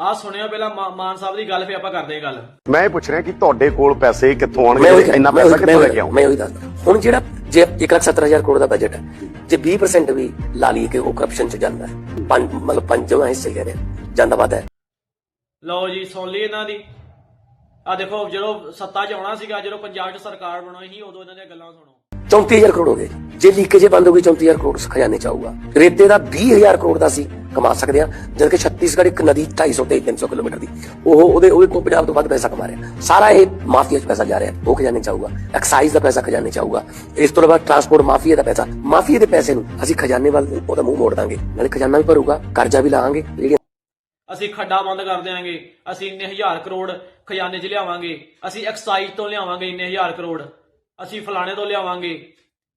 ਆ ਸੁਣਿਓ ਪਹਿਲਾਂ ਮਾ- ਮਾਨ ਸਾਹਿਬ ਦੀ ਗੱਲ ਫੇ ਆਪਾਂ ਕਰਦੇ ਹਾਂ ਗੱਲ। ਮੈਂ ਇਹ ਪੁੱਛ ਰਿਹਾ ਕਿ ਤੁਹਾਡੇ ਕੋਲ ਪੈਸੇ ਕਿੱਥੋਂ ਮੈਂ ਆਉਣਗੇ ਉਹੀ ਇੰਨਾ ਮੈਂ ਪੈਸਾ ਉਹੀ- ਕਿੱਥੋਂ ਲੈ ਮੈਂ ਕੇ ਆਉਂਗੇ? ਮੈਂ ਉਹੀ ਦੱਸਦਾ। ਹੁਣ ਜਿਹੜਾ ਜੇ 170000 ਕਰੋੜ ਦਾ ਬਜਟ ਹੈ ਜੇ 20% ਵੀ ਲਾ ਲਈਏ ਕਿ ਉਹ ਕਰਪਸ਼ਨ ਚ ਜਾਂਦਾ ਹੈ ਪੰਜ ਮਤਲਬ ਪੰਜਵਾਂ ਹਿੱਸੇ ਕਹਿ ਰਿਹਾ ਜਾਂਦਾ ਵੱਧ ਹੈ। ਲਓ ਜੀ ਸੁਣ ਲਈ ਇਹਨਾਂ ਦੀ। ਆ ਦੇਖੋ ਜਦੋਂ ਸੱਤਾ 'ਚ ਆਉਣਾ ਸੀਗਾ ਜਦੋਂ ਪੰਜਾਬ 'ਚ ਸਰਕਾਰ ਬਣਾਈ ਸੀ ਉਦੋਂ ਇਹਨਾਂ ਦੀਆਂ ਗੱਲਾਂ ਸੁਣੋ। 34000 ਕਰੋੜ ਹੋ ਗਏ ਜੇ ਲੀਕੇਜ ਬੰਦ ਹੋ ਗਈ 34000 ਕਰੋੜ ਖਜ਼ਾਨੇ ਚ ਆਊਗਾ ਰੇਤੇ ਦਾ 20000 ਕਰੋੜ ਦਾ ਸੀ ਕਮਾ ਸਕਦੇ ਆ ਜਦ ਕਿ ਛੱਤੀਸਗੜ੍ਹ ਇੱਕ ਨਦੀ 250 ਤੇ 300 ਕਿਲੋਮੀਟਰ ਦੀ ਉਹ ਉਹਦੇ ਉਹਦੇ ਤੋਂ ਪੰਜਾਬ ਤੋਂ ਵੱਧ ਪੈਸਾ ਕਮਾ ਰਿਹਾ ਸਾਰਾ ਇਹ ਮਾਫੀਆ 'ਚ ਪੈਸਾ ਜਾ ਰਿਹਾ ਉਹ ਖਜ਼ਾਨੇ ਚ ਆਊਗਾ ਐਕਸਾਈਜ਼ ਦਾ ਪੈਸਾ ਖਜ਼ਾਨੇ ਚ ਆਊਗਾ ਇਸ ਤੋਂ ਇਲਾਵਾ ਟਰਾਂਸਪੋਰਟ ਮਾਫੀਆ ਦਾ ਪੈਸਾ ਮਾਫੀਆ ਦੇ ਪੈਸੇ ਨੂੰ ਅਸੀਂ ਖਜ਼ਾਨੇ ਵੱਲ ਉਹਦਾ ਮੂੰਹ ਮੋੜ ਦਾਂਗੇ ਨਾਲੇ ਖਜ਼ਾਨਾ ਵੀ ਭਰੂਗਾ ਕਰਜ਼ਾ ਵੀ ਲਾਵਾਂਗੇ ਜਿਹੜੀ ਅਸੀਂ ਖੱਡਾ ਬੰਦ ਕਰ ਦੇਵਾਂਗੇ ਅਸੀਂ ਇੰਨੇ ਹਜ਼ਾਰ ਕਰੋੜ ਖਜ਼ਾਨੇ 'ਚ ਲਿਆਵਾਂਗੇ ਅਸੀਂ ਐਕਸਾਈਜ਼ ਤੋਂ ਲਿਆਵਾਂਗੇ ਇੰਨੇ ਹਜ਼ਾਰ ਕਰੋੜ ਅਸੀਂ ਫਲਾਣੇ ਤੋਂ ਲਿਆਵਾਂਗੇ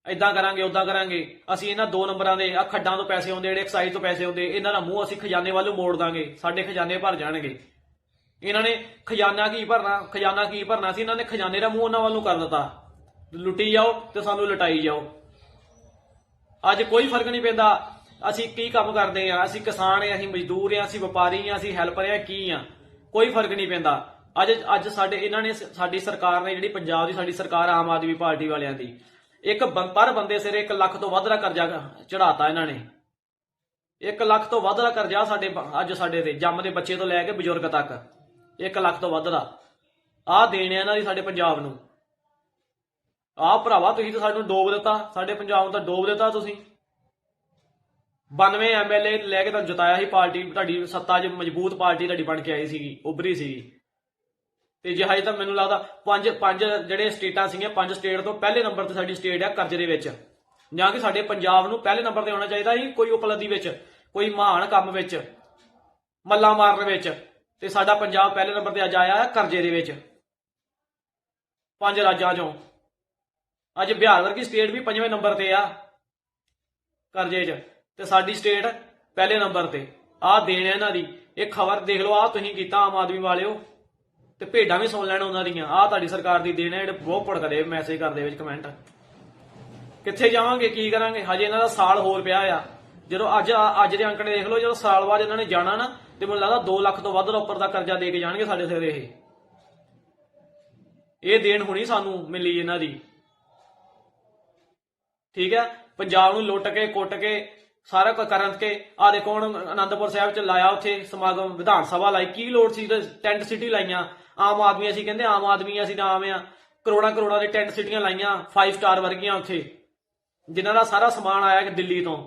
ਇਦਾਂ ਕਰਾਂਗੇ ਉਦਾਂ ਕਰਾਂਗੇ। ਅਸੀਂ ਇਹਨਾਂ ਦੋ ਨੰਬਰਾਂ ਦੇ ਆ ਖੱਡਾਂ ਤੋਂ ਪੈਸੇ ਆਉਂਦੇ, ਜਿਹੜੇ ਐਕਸਾਈਜ਼ ਤੋਂ ਪੈਸੇ ਆਉਂਦੇ, ਇਹਨਾਂ ਦਾ ਮੂੰਹ ਅਸੀਂ ਖਜ਼ਾਨੇ ਵੱਲ ਨੂੰ ਮੋੜ ਦਾਂਗੇ। ਸਾਡੇ ਖਜ਼ਾਨੇ ਭਰ ਜਾਣਗੇ। ਇਹਨਾਂ ਨੇ ਖਜ਼ਾਨਾ ਕੀ ਭਰਨਾ, ਖਜ਼ਾਨਾ ਕੀ ਭਰਨਾ ਸੀ? ਇਹਨਾਂ ਨੇ ਖਜ਼ਾਨੇ ਦਾ ਮੂੰਹ ਉਹਨਾਂ ਵੱਲ ਨੂੰ ਕਰ ਦਿੱਤਾ। ਲੁੱਟੀ ਜਾਓ ਤੇ ਸਾਨੂੰ ਲੁਟਾਈ ਜਾਓ। ਅੱਜ ਕੋਈ ਫ਼ਰਕ ਨਹੀਂ ਪੈਂਦਾ, ਅਸੀਂ ਕੀ ਕੰਮ ਕਰਦੇ ਆ ਅਸੀਂ ਕਿਸਾਨ ਆ ਅਸੀਂ ਮਜ਼ਦੂਰ ਆ ਅਸੀਂ ਵਪਾਰੀ ਆ ਅਸੀਂ ਹੈਲਪਰ ਆ ਕੀ ਆ ਕੋਈ ਫ਼ਰਕ ਨਹੀਂ ਪੈਂਦਾ। ਅੱਜ ਅੱਜ ਸਾਡੇ ਇਹਨਾਂ ਨੇ ਸਾਡੀ ਸਰਕਾਰ ਨੇ ਜਿਹੜੀ ਪੰਜਾਬ ਦੀ ਸਾਡੀ ਸਰਕਾਰ ਆਮ ਆਦਮੀ ਪਾਰਟੀ ਵਾਲਿਆਂ ਦੀ, ਇੱਕ ਬੰ- ਪਰ ਬੰਦੇ ਸਿਰ 1 ਲੱਖ ਤੋਂ ਵੱਧ ਦਾ ਕਰਜ਼ਾ ਚੜਾਤਾ ਇਹਨਾਂ ਨੇ। 1 ਲੱਖ ਤੋਂ ਵੱਧ ਦਾ ਕਰਜ਼ਾ ਸਾਡੇ ਅੱਜ ਸਾਡੇ ਤੇ ਜੰਮਦੇ ਬੱਚੇ ਤੋਂ ਲੈ ਕੇ ਬਜ਼ੁਰਗ ਤੱਕ 1 ਲੱਖ ਤੋਂ ਵੱਧ ਦਾ। ਆਹ ਦੇਣ ਆ ਇਹਨਾਂ ਦੀ ਸਾਡੇ ਪੰਜਾਬ ਨੂੰ। ਆਹ ਭਰਾਵਾ ਤੁਸੀਂ ਤਾਂ ਸਾਨੂੰ ਡੋਬ ਦਿੱਤਾ, ਸਾਡੇ ਪੰਜਾਬ ਨੂੰ ਤਾਂ ਡੋਬ ਦਿੱਤਾ ਤੁਸੀਂ। 92 ਐਮਐਲਏ ਲੈ ਕੇ ਤੁਹਾਨੂੰ ਜਿਤਾਇਆ ਸੀ ਪਾਰਟੀ, ਤੁਹਾਡੀ ਸੱਤਾ 'ਚ ਮਜ਼ਬੂਤ ਪਾਰਟੀ ਤੁਹਾਡੀ ਬਣ ਕੇ ਆਈ ਸੀਗੀ, ਉਭਰੀ ਸੀਗੀ। ਤੇ ਜੇ ਹਜੇ ਤਾਂ ਮੈਨੂੰ ਲੱਗਦਾ ਪੰਜ ਪੰਜ ਜਿਹੜੇ ਸਟੇਟਾਂ ਸੀਗੀਆਂ, ਪੰਜ ਸਟੇਟ ਤੋਂ ਪਹਿਲੇ ਨੰਬਰ ਤੇ ਸਾਡੀ ਸਟੇਟ ਆ ਕਰਜ਼ੇ ਦੇ ਵਿੱਚ। ਜਾਂ ਕਿ ਸਾਡੇ ਪੰਜਾਬ ਨੂੰ ਪਹਿਲੇ ਨੰਬਰ ਤੇ ਆਉਣਾ ਚਾਹੀਦਾ ਸੀ, ਕੋਈ ਉਪਲਬਧੀ ਵਿੱਚ, ਕੋਈ ਮਹਾਨ ਕੰਮ ਵਿੱਚ, ਮੱਲਾ ਮਾਰਨ ਵਿੱਚ। ਤੇ ਸਾਡਾ ਪੰਜਾਬ ਪਹਿਲੇ ਨੰਬਰ ਤੇ ਅੱਜ ਆਇਆ ਹੈ ਕਰਜ਼ੇ ਦੇ ਵਿੱਚ। ਪੰਜ ਰਾਜਾਂ ਚੋਂ। ਅੱਜ ਬਿਹਾਰ ਵਰਗੀ ਸਟੇਟ ਵੀ ਪੰਜਵੇਂ ਨੰਬਰ ਤੇ ਆ ਕਰਜ਼ੇ 'ਚ। ਤੇ ਸਾਡੀ ਸਟੇਟ ਪਹਿਲੇ ਨੰਬਰ ਤੇ। ਆਹ ਦੇਣ ਹੈ ਇਹਨਾਂ ਦੀ। ਇਹ ਖਬਰ ਦੇਖ ਲਓ, ਆਹ ਤੁਸੀਂ ਕੀਤਾ ਆਮ ਆਦਮੀ ਵਾਲਿਓ। ਤੇ ਭੇਡਾਂ ਵੀ ਸੁਣ ਲੈਣ ਉਹਨਾਂ ਦੀਆਂ। ਆਹ ਤੁਹਾਡੀ ਸਰਕਾਰ ਦੀ ਦੇਣ ਹੈ, ਜਿਹੜੇ ਬਹੁਤ ਭੜਕਦੇ ਮੈਸੇਜ ਕਰਦੇ ਵਿੱਚ ਕਮੈਂਟ ਕਿੱਥੇ ਜਾਵਾਂਗੇ, ਕੀ ਕਰਾਂਗੇ? ਹਜੇ ਇਹਨਾਂ ਦਾ ਸਾਲ ਹੋਰ ਪਿਆ ਆ। ਜਦੋਂ ਅੱਜ ਅੱਜ ਦੇ ਅੰਕੜੇ ਦੇਖ ਲਓ, ਜਦੋਂ ਸਾਲ ਬਾਅਦ ਇਹਨਾਂ ਨੇ ਜਾਣਾ ਨਾ, ਤੇ ਮੈਨੂੰ ਲੱਗਦਾ 2 ਲੱਖ ਤੋਂ ਵੱਧ ਦਾ ਉੱਪਰ ਦਾ ਕਰਜ਼ਾ ਦੇ ਕੇ ਜਾਣਗੇ ਸਾਡੇ ਸਿਰ ਇਹ। ਇਹ ਦੇਣ ਹੋਣੀ ਸਾਨੂੰ ਮਿਲੀ ਇਹਨਾਂ ਦੀ। ਠੀਕ ਹੈ? ਪੰਜਾਬ ਨੂੰ ਲੁੱਟ ਕੇ, ਕੁੱਟ ਕੇ ਸਾਰਾ ਕੁਝ ਕਰਨ ਕੇ ਆ ਦੇਖੋ ਹੁਣ ਅਨੰਦਪੁਰ ਸਾਹਿਬ ਚ ਲਾਇਆ ਉੱਥੇ ਸਮਾਗਮ ਵਿਧਾਨ ਸਭਾ ਲਾਈ, ਕੀ ਲੋੜ ਸੀ ਟੈਂਟ ਸਿਟੀ ਲਾਈਆਂ? ਆਮ ਆਦਮੀ ਅਸੀਂ ਕਹਿੰਦੇ ਆਮ ਆਦਮੀ ਅਸੀਂ ਤਾਂ ਆਮ ਆ। ਕਰੋੜਾਂ ਕਰੋੜਾਂ ਦੇ ਟੈਂਟ ਸਿਟੀਆਂ ਲਾਈਆਂ 5 ਸਟਾਰ ਵਰਗੀਆਂ ਉੱਥੇ। ਜਿਨ੍ਹਾਂ ਦਾ ਸਾਰਾ ਸਮਾਨ ਆਇਆ ਕਿ ਦਿੱਲੀ ਤੋਂ,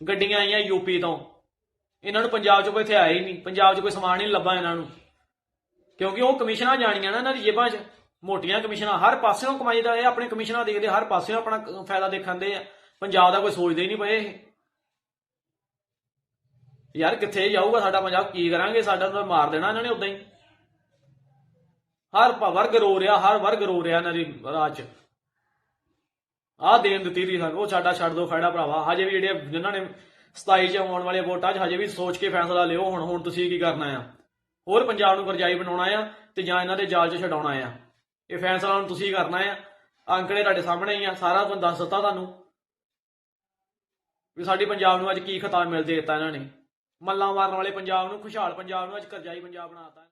ਗੱਡੀਆਂ ਆਈਆਂ ਯੂਪੀ ਤੋਂ। ਇਹਨਾਂ ਨੂੰ ਪੰਜਾਬ 'ਚ ਕੋਈ ਇੱਥੇ ਆਇਆ ਹੀ ਨਹੀਂ, ਪੰਜਾਬ 'ਚ ਕੋਈ ਸਮਾਨ ਹੀ ਨਹੀਂ ਲੱਭਾ ਇਹਨਾਂ ਨੂੰ। ਕਿਉਂਕਿ ਉਹ ਕਮਿਸ਼ਨਾਂ ਜਾਣੀਆਂ ਨਾ ਇਹਨਾਂ ਦੀ ਜੇਬਾਂ 'ਚ। ਮੋਟੀਆਂ ਕਮਿਸ਼ਨਾਂ, ਹਰ ਪਾਸਿਓਂ ਕਮਾਈ ਦਾ ਇਹ, ਆਪਣੇ ਕਮਿਸ਼ਨਾਂ ਦੇਖਦੇ, ਹਰ ਪਾਸਿਓਂ ਆਪਣਾ ਫਾਇਦਾ ਦੇਖਣ ਦੇ ਆ। ਪੰਜਾਬ ਦਾ ਕੋਈ ਸੋਚਦੇ ਹੀ ਨਹੀਂ ਪਏ ਇਹ। ਯਾਰ ਕਿੱਥੇ ਜਾਊਗਾ ਸਾਡਾ ਪੰਜਾਬ ਕੀ ਕਰਾਂਗੇ? ਸਾਡਾ ਤਾਂ ਮਾਰ ਦੇਣਾ ਇਹਨਾਂ ਨੇ ਉਦਾਂ ਹੀ। ਹਰ ਵਰਗ ਰੋ ਰਿਹਾ, ਹਰ ਵਰਗ ਰੋ ਰਿਹਾ ਇਹਨਾਂ ਦੀ ਰਾਜ। 'ਚ ਆਹ ਦੇਣ ਦਿੱਤੀ ਦੀ ਸਾਨੂੰ। ਉਹ ਸਾਡਾ ਛੱਡ ਦੋ ਖੜਾ ਭਰਾਵਾ। ਹਜੇ ਵੀ ਜਿਹੜੇ ਜਿਨ੍ਹਾਂ ਨੇ 27 ਚ ਆਉਣ ਵਾਲੇ ਵੋਟਾਂ 'ਚ, ਹਜੇ ਵੀ ਸੋਚ ਕੇ ਫੈਸਲਾ ਲਿਓ। ਹੁਣ ਹੁਣ ਤੁਸੀਂ ਕੀ ਕਰਨਾ ਆ? ਹੋਰ ਪੰਜਾਬ ਨੂੰ ਕਰਜਾਈ ਬਣਾਉਣਾ ਆ ਤੇ ਜਾਂ ਇਹਨਾਂ ਦੇ ਜਾਲ 'ਚ ਛਡਾਉਣਾ ਆ? ਇਹ ਫੈਸਲਾ ਹੁਣ ਤੁਸੀਂ ਕਰਨਾ ਆ। ਅੰਕੜੇ ਤੁਹਾਡੇ ਸਾਹਮਣੇ ਹੀ ਆ। ਸਾਰਾ ਤੁਹਾਨੂੰ ਦੱਸ ਦਿੱਤਾ ਤੁਹਾਨੂੰ। ਵੀ ਸਾਡੀ ਪੰਜਾਬ ਨੂੰ ਅੱਜ ਕੀ ਖਿਤਾਬ ਮਿਲ ਦੇ ਦਿੱਤਾ ਇਹਨਾਂ ਨੇ। ਮੱਲਾਂ ਮਾਰਨ ਵਾਲੇ ਪੰਜਾਬ ਨੂੰ ਖੁਸ਼ਹਾਲ ਪੰਜਾਬ ਨੂੰ ਅੱਜ ਕਰਜਾਈ ਪੰਜਾਬ ਬਣਾਤਾ।